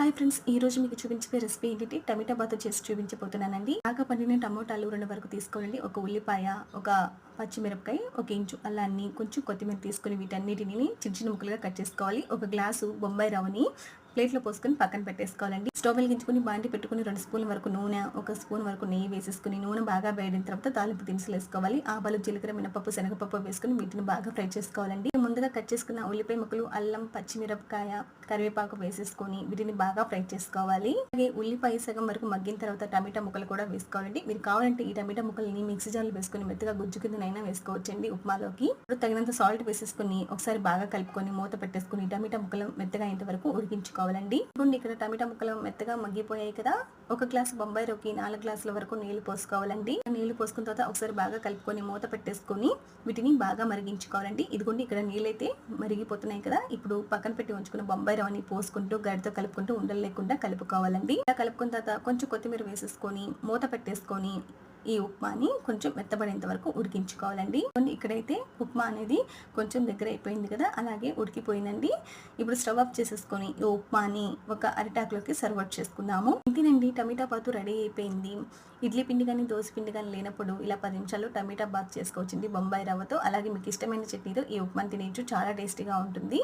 Hi friends ఈ రోజు మీకు చూపించే రెసిపీ ఏంటంటే టమాటా బాత్ చేసి చూపించబోతున్నానండి. బాగా పండిన టమోటాలు రెండు వరకు తీసుకోనండి ఒక ఉల్లిపాయ ఒక పచ్చిమిరపకాయ ఒక ఇంచు అల్లాన్ని కొంచెం కొత్తిమీర తీసుకొని వీటన్నిటిని చిన్న చిన్న ముక్కలుగా కట్ చేసుకోవాలి. ఒక గ్లాసు బొంబాయి రవ్వని ప్లేట్లో పోసుకొని పక్కన పెట్టేసుకోవాలండి. స్టవ్ వెలిగించుకుని బాండి పెట్టుకుని రెండు స్పూన్ల వరకు నూనె ఒక స్పూన్ వరకు నెయ్యి వేసేసుకుని నూనె బాగా వేడిన తర్వాత తాలింపు దినుసులు వేసుకోవాలి. ఆవాలు జీలకర్ర మినపప్పు శనగపప్పు వేసుకుని వీటిని బాగా ఫ్రై చేసుకోవాలండి. ముందుగా కట్ చేసుకున్న ఉల్లిపాయ ముక్కలు అల్లం పచ్చిమిరపకాయ కరివేపాకు వేసేసుకొని వీటిని బాగా ఫ్రై చేసుకోవాలి. అలాగే ఉల్లిపాయ సగం వరకు మగ్గిన తర్వాత టమాటా ముక్కలు కూడా వేసుకోవాలండి. మీరు కావాలంటే ఈ టమాటా ముక్కల్ని మిక్సీ జార్లు వేసుకొని మెత్తగా గుజ్జు కిందనైనా వేసుకోవచ్చండి ఉప్మాలోకి. ఇప్పుడు తగినంత సాల్ట్ వేసేసుకుని ఒకసారి బాగా కలుపుకొని మూత పెట్టేసుకొని టమాటా ముక్కలు మెత్తగా అయ్యేంత వరకు ఉడికించుకోవాలండి. ఇప్పుడు ఇక్కడ టమాటా ముక్కలు మెత్తగా మగ్గిపోయాయి కదా. ఒక గ్లాస్ బొంబాయి రొక్కి నాలుగు గ్లాసుల వరకు నీళ్ళు పోసుకోవాలండి. నీళ్ళు పోసుకున్న తర్వాత ఒకసారి బాగా కలుపుకొని మూత పెట్టేసుకొని వీటిని బాగా మరిగించుకోవాలండి. ఇదిగోండి ఇక్కడ నీళ్ళైతే మరిగిపోతున్నాయి కదా. ఇప్పుడు పక్కన పెట్టి ఉంచుకున్న బొంబాయి రవ్వని పోసుకుంటూ గడితో కలుపుకుంటూ ఉండలు లేకుండా కలుపుకోవాలండి. ఇలా కలుపుకున్న తర్వాత కొంచెం కొత్తిమీర వేసేసుకొని మూత పెట్టేసుకొని ఈ ఉప్మాని కొంచెం మెత్తబడేంత వరకు ఉడికించుకోవాలండి. ఇక్కడైతే ఉప్మా అనేది కొంచెం దగ్గర అయిపోయింది కదా అలాగే ఉడికిపోయిందండి. ఇప్పుడు స్టవ్ ఆఫ్ చేసేసుకొని ఈ ఉప్మాని ఒక అరిటాకులోకి సర్వ్ అవుట్ చేసుకుందాము. ఇంతేనండి టమాటా బాతు రెడీ అయిపోయింది. ఇడ్లీ పిండి కానీ దోశ పిండి కానీ లేనప్పుడు ఇలా పది నిమిషాలు టమాటా బాత్ చేసుకోవచ్చండి బొంబాయి రవ్వతో. అలాగే మీకు ఇష్టమైన చట్నీతో ఈ ఉప్మాని తినేయచ్చు చాలా టేస్టీగా ఉంటుంది.